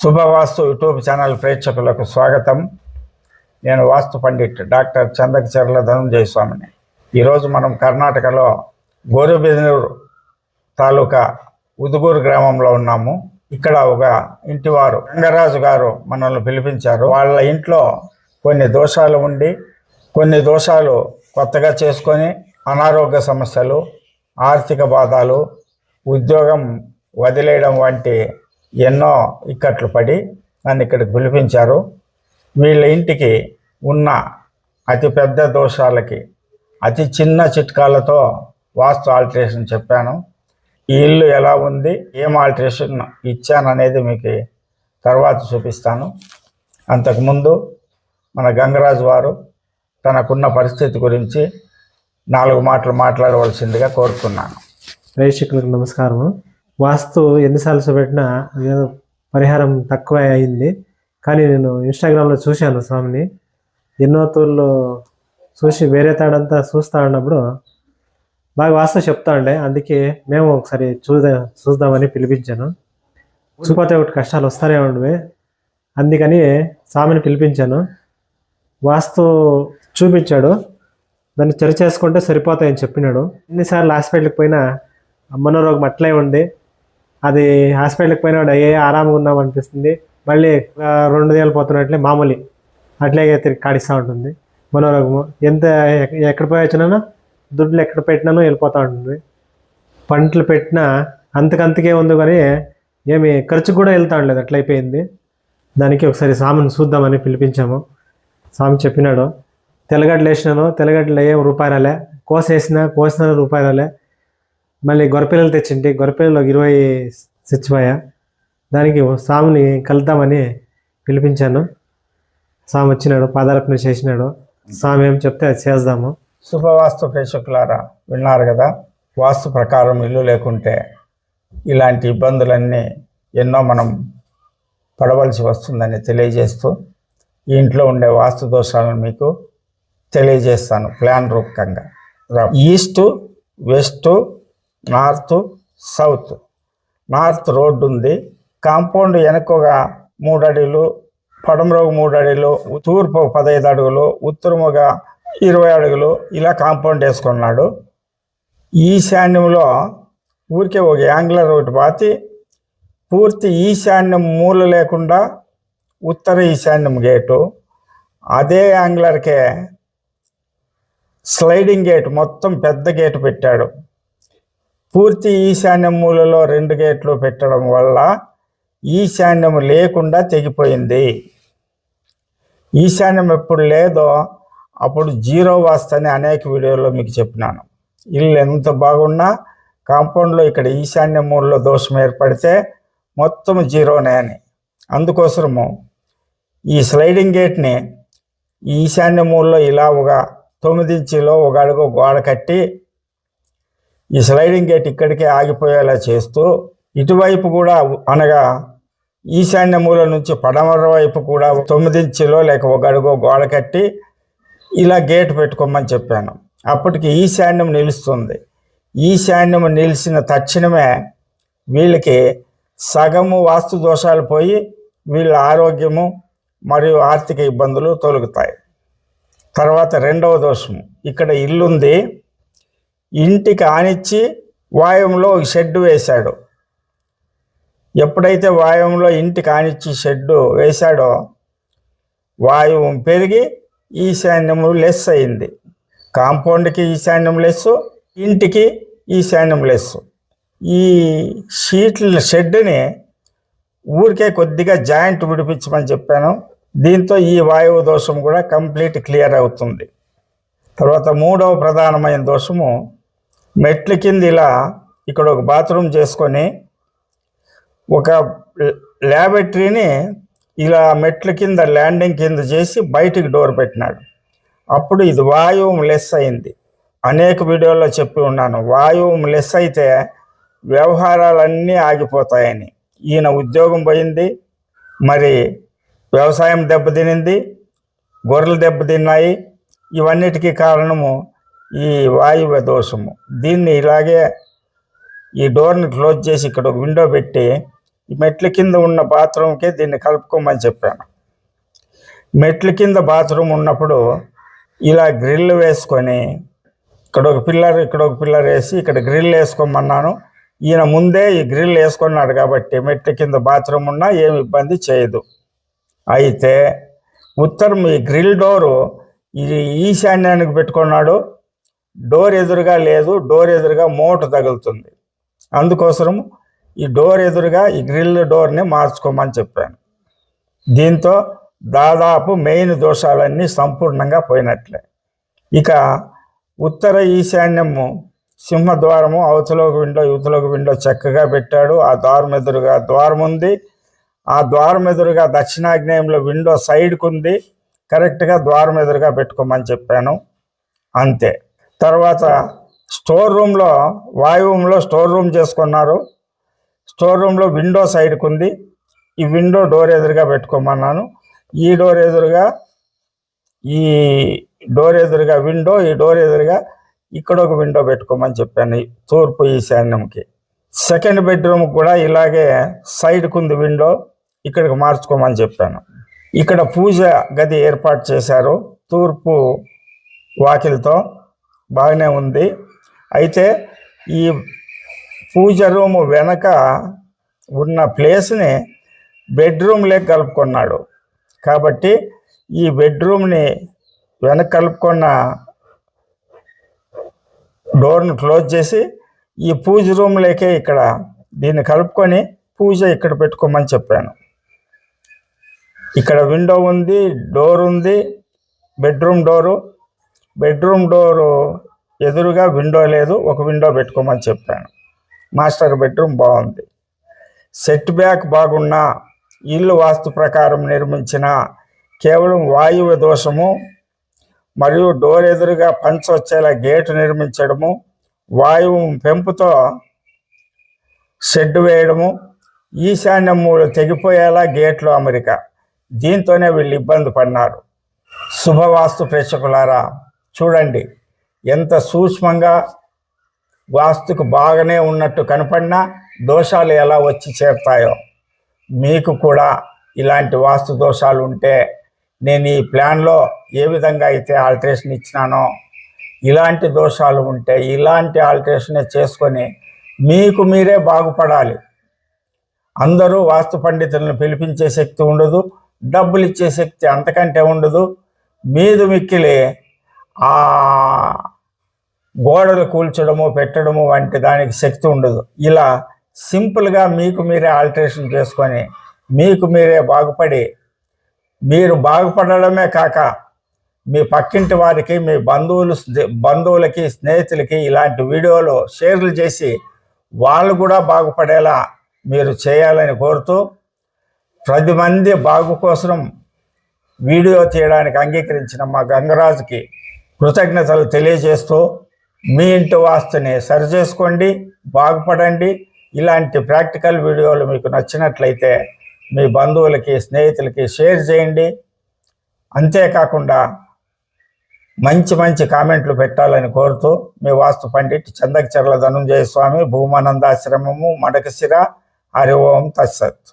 శుభవాస్తు YouTube channel ప్రేక్షకులకు స్వాగతం. నేను వాస్తు పండిట్ డాక్టర్ చందకచర్ల ధనంజయ స్వామిని ఈరోజు మనం కర్ణాటకలో గోరుబెదనూరు తాలూకా ఉదుగూరు గ్రామంలో ఉన్నాము. ఇక్కడ ఒక ఇంటివారు రంగరాజు గారు మనల్ని పిలిపించారు. వాళ్ళ ఇంట్లో కొన్ని దోషాలు ఉండి కొన్ని దోషాలు కొత్తగా చేసుకొని అనారోగ్య సమస్యలు ఆర్థిక బాధలు ఉద్యోగం వదిలేయడం వంటి ఎన్నో ఇక్కట్లు పడి నన్ను ఇక్కడికి పిలిపించారు. వీళ్ళ ఇంటికి ఉన్న అతి పెద్ద దోషాలకి అతి చిన్న చిట్కాలతో వాస్తు ఆల్టరేషన్ చెప్పాను. ఈ ఇల్లు ఎలా ఉంది ఏం ఆల్టరేషన్ ఇచ్చాననేది మీకు తర్వాత చూపిస్తాను. అంతకుముందు మన గంగరాజు వారు తనకున్న పరిస్థితి గురించి నాలుగు మాటలు మాట్లాడవలసిందిగా కోరుకున్నాను. ప్రేక్షకులకు నమస్కారం వాస్తు ఎన్నిసార్లు చూపెట్టినా ఏదో పరిహారం తక్కువ అయింది. కానీ నేను ఇన్స్టాగ్రామ్లో చూశాను స్వామిని. ఎన్నో తూర్లు చూసి వేరే తాడంతా చూస్తా ఉన్నప్పుడు బాగా వాస్తు చెప్తా ఉండే. అందుకే మేము ఒకసారి చూదా చూద్దామని పిలిపించాను. చూపోతే ఒకటి కష్టాలు వస్తానే ఉండవి. అందుకని స్వామిని పిలిపించాను. వాస్తు చూపించాడు. దాన్ని చరి చేసుకుంటే సరిపోతాయని చెప్పినాడు. ఎన్నిసార్లు హాస్పిటల్కి పోయినా మనోరోగం అట్లే ఉంది అది హాస్పిటల్కి పోయినా వాడు ఏ ఆరాంగా ఉన్నాం అనిపిస్తుంది. మళ్ళీ రెండు వేలు పోతున్నట్లే మామూలు. అట్లాగే తిరిగి కాడిస్తూ ఉంటుంది. మనోరోగము ఎంత ఎక్కడ పోయి వచ్చినానో దుడ్లు ఎక్కడ పెట్టినానో? వెళ్ళిపోతూ ఉంటుంది. పంటలు పెట్టినా అంతకంతకే ఉంది కానీ ఏమి ఖర్చు కూడా వెళ్తా ఉండలేదు. అట్లయిపోయింది దానికి ఒకసారి స్వామిని చూద్దామని పిలిపించాము. స్వామి చెప్పినాడు తెల్లగడ్డలు వేసినాను. తెల్లగడ్డలు ఏం రూపాయి కోసేసిన కోసిన రూపాయి మళ్ళీ గొర్రెపిల్లలు తెచ్చింటే గొర్రెపిల్లలు ఒక ఇరవై చచ్చిపోయా దానికి స్వామిని కలుద్దామని పిలిపించాను. స్వామి వచ్చినాడు పాదార్పణ చేసినాడు. స్వామి ఏం చెప్తే అది చేద్దాము. శుభవాస్తు ప్రేక్షకులారా విన్నారు కదా వాస్తు ప్రకారం ఇల్లు లేకుంటే ఇలాంటి ఇబ్బందులన్నీ ఎన్నో మనం పడవలసి వస్తుందని తెలియజేస్తూ ఈ ఇంట్లో ఉండే వాస్తు దోషాలను మీకు తెలియజేస్తాను ప్లాన్ రూపకంగా. East east west north south. North road ఉంది. కాంపౌండ్ వెనకగా మూడు అడుగులు పడమరకు మూడు అడుగులు తూర్పు ఒక పదహైదు అడుగులు ఉత్తరముగా ఇరవై అడుగులు ఇలా కాంపౌండ్ వేసుకున్నాడు. ఈశాన్యంలో ఊరికే ఒక యాంగ్లర్ ఒకటి పాతి పూర్తి ఈశాన్యం మూల లేకుండా ఉత్తర ఈశాన్యం గేటు. అదే యాంగ్లర్కే స్లైడింగ్ గేట్ మొత్తం పెద్ద గేటు పెట్టాడు. పూర్తి ఈశాన్య మూలలో రెండు గేట్లు పెట్టడం వల్ల ఈశాన్యం లేకుండా తెగిపోయింది. ఈశాన్యం ఎప్పుడు లేదో అప్పుడు జీరో వాస్తని అనేక వీడియోలో మీకు చెప్పినాను. ఇల్లు ఎంత బాగున్నా కాంపౌండ్లో ఇక్కడ ఈశాన్య మూలలో దోషం ఏర్పడితే మొత్తం జీరోనే అని. అందుకోసము ఈ స్లైడింగ్ గేట్ని ఈశాన్య మూలలో ఇలా ఒక తొమ్మిది ఇంచులో ఒక అడుగు గోడ కట్టి ఈ స్లైడింగ్ గేట్ ఇక్కడికే ఆగిపోయేలా చేస్తూ ఇటువైపు కూడా అనగా ఈశాన్య మూల నుంచి పడమర వైపు కూడా తొమ్మిది ఇంచులో లేక ఒక అడుగు గోడ కట్టి ఇలా గేట్ పెట్టుకోమని చెప్పాను. అప్పటికి ఈశాన్యం నిలుస్తుంది. ఈశాన్యం నిలిచిన తక్షణమే వీళ్ళకి సగము వాస్తు దోషాలు పోయి వీళ్ళ ఆరోగ్యము మరియు ఆర్థిక ఇబ్బందులు తొలగుతాయి. తర్వాత రెండవ దోషము. ఇక్కడ ఇల్లుంది. ఇంటికి ఆనిచ్చి వాయువులో ఒక షెడ్ వేశాడు. ఎప్పుడైతే వాయువులో ఇంటికి ఆనిచ్చి షెడ్డు వేశాడో వాయువు పెరిగి ఈశాన్యము లెస్ అయింది. కాంపౌండ్కి ఈశాన్యం లెస్ ఇంటికి ఈశాన్యం లెస్ ఈ షీట్ల షెడ్ని ఊరికే కొద్దిగా జాయింట్ విడిపించమని చెప్పాను. దీంతో ఈ వాయువు దోషం కూడా కంప్లీట్ క్లియర్ అవుతుంది. తర్వాత మూడవ ప్రధానమైన దోషము మెట్ల కింద ఇలా ఇక్కడ ఒక బాత్రూమ్ చేసుకొని ఒక ల్యాబరేటరీని ఇలా మెట్ల కింద ల్యాండింగ్ కింద చేసి బయటికి డోర్ పెట్టినాడు. అప్పుడు ఇది వాయువు లెస్ అయింది. అనేక వీడియోల్లో చెప్పి ఉన్నాను. వాయువు లెస్ అయితే వ్యవహారాలన్నీ ఆగిపోతాయని. ఈయన ఉద్యోగం పోయింది. మరి వ్యవసాయం దెబ్బతినింది. గొర్రెలు దెబ్బతిన్నాయి. ఇవన్నిటికీ కారణము ఈ వాయువ్య దోషము. దీన్ని ఇలాగే ఈ డోర్ని క్లోజ్ చేసి ఇక్కడ ఒక విండో పెట్టి ఈ మెట్ల కింద ఉన్న బాత్రూమ్కే దీన్ని కలుపుకోమని చెప్పాను. మెట్ల కింద బాత్రూమ్ ఉన్నప్పుడు ఇలా గ్రిల్ వేసుకొని ఇక్కడ ఒక పిల్లర్ ఇక్కడ ఒక పిల్లర్ వేసి ఇక్కడ గ్రిల్ వేసుకోమన్నాను. ఈయన ముందే ఈ గ్రిల్ వేసుకున్నాడు కాబట్టి మెట్ల కింద బాత్రూమ్ ఉన్నా ఏమి ఇబ్బంది చేయదు. అయితే ఉత్తరం ఈ గ్రిల్ డోరు ఈ ఈశాన్యానికి పెట్టుకున్నాడు. డోర్ ఎదురుగా లేదు డోర్ ఎదురుగా మోట తగులుతుంది. అందుకోసం ఈ డోర్ ఎదురుగా ఈ గ్రిల్ డోర్ని మార్చుకోమని చెప్పాను. దీంతో దాదాపు మెయిన్ దోషాలన్నీ సంపూర్ణంగా పోయినట్లే. ఇక ఉత్తర ఈశాన్యము సింహద్వారము అవతలోకి విండో యువతలోకి విండో చక్కగా పెట్టాడు. ఆ ద్వారం ఎదురుగా ద్వారం ఉంది. ఆ ద్వారం ఎదురుగా దక్షిణాగ్నేయంలో విండో సైడ్కు ఉంది. కరెక్ట్గా ద్వారం ఎదురుగా పెట్టుకోమని చెప్పాను. అంతే. తర్వాత స్టోర్ రూమ్లో వాయువులో స్టోర్ రూమ్ చేసుకున్నారు. స్టోర్ రూమ్లో విండో సైడ్కి ఉంది ఈ విండో డోర్ ఎదురుగా పెట్టుకోమన్నాను. ఈ డోర్ ఎదురుగా ఈ డోర్ ఎదురుగా విండో ఈ డోర్ ఎదురుగా ఇక్కడ ఒక విండో పెట్టుకోమని చెప్పాను. ఈ తూర్పు ఈశాన్యంకి. సెకండ్ బెడ్రూమ్ కూడా ఇలాగే సైడ్కు ఉంది విండో ఇక్కడికి మార్చుకోమని చెప్పాను. ఇక్కడ పూజ గది ఏర్పాటు చేశారు తూర్పు వాకిలతో. బాగానే ఉంది. అయితే ఈ పూజ రూమ్ వెనక ఉన్న ప్లేస్ని బెడ్రూమ్లే కలుపుకున్నాడు. కాబట్టి ఈ బెడ్రూమ్ని వెనక కలుపుకున్న డోర్ను క్లోజ్ చేసి ఈ పూజ రూమ్లోకే ఇక్కడ దీన్ని కలుపుకొని పూజ ఇక్కడ పెట్టుకోమని చెప్పాను. ఇక్కడ విండో ఉంది డోర్ ఉంది బెడ్రూమ్ డోరు బెడ్రూమ్ డోరు ఎదురుగా విండో లేదు ఒక విండో పెట్టుకోమని చెప్పాను. మాస్టర్ బెడ్రూమ్ బాగుంది. సెట్ బ్యాక్ బాగున్నా ఇల్లు వాస్తు ప్రకారం నిర్మించిన కేవలం వాయువు దోషము మరియు డోర్ ఎదురుగా పంచ వచ్చేలా గేటు నిర్మించడము వాయువు పెంపుతో షెడ్ వేయడము ఈశాన్య మూడు తెగిపోయేలా గేట్లు అమెరికా. దీంతోనే వీళ్ళు ఇబ్బంది పడినారు శుభవాస్తు ప్రేక్షకులారా చూడండి ఎంత సూక్ష్మంగా వాస్తుకు బాగానే ఉన్నట్టు కనపడినా దోషాలు ఎలా వచ్చి చేరుతాయో. మీకు కూడా ఇలాంటి వాస్తు దోషాలు ఉంటే నేను ఈ ప్లాన్లో ఏ విధంగా అయితే ఆల్టరేషన్ ఇచ్చినానో ఇలాంటి దోషాలు ఉంటే ఇలాంటి ఆల్టరేషనే చేసుకొని మీకు మీరే బాగుపడాలి. అందరూ వాస్తు పండితులను పిలిపించే శక్తి ఉండదు డబ్బులు ఇచ్చే శక్తి అంతకంటే ఉండదు. మీదు మిక్కిలే ఆ గోడలు కూల్చడము పెట్టడము వంటి దానికి శక్తి ఉండదు. ఇలా సింపుల్గా మీకు మీరే ఆల్టరేషన్ చేసుకొని మీకు మీరే బాగుపడి మీరు బాగుపడడమే కాక మీ పక్కింటి వారికి మీ బంధువులు స్నే- బంధువులకి స్నేహితులకి ఇలాంటి వీడియోలు షేర్లు చేసి వాళ్ళు కూడా బాగుపడేలా మీరు చేయాలని కోరుతూ పది మంది బాగు కోసం వీడియో తీయడానికి అంగీకరించిన మా గంగరాజుకి కృతజ్ఞతలు తెలియజేస్తూ మీ ఇంటి వాస్తుని సరిచేసుకోండి బాగుపడండి. ఇలాంటి ప్రాక్టికల్ వీడియోలు మీకు నచ్చినట్లయితే మీ బంధువులకి స్నేహితులకి షేర్ చేయండి. అంతేకాకుండా మంచి మంచి కామెంట్లు పెట్టాలని కోరుతూ మీ వాస్తు పండిట్ చందకచర్ల ధనుంజయ స్వామి భూమానందాశ్రమము మడకశిర. హరి ఓం తత్సత్.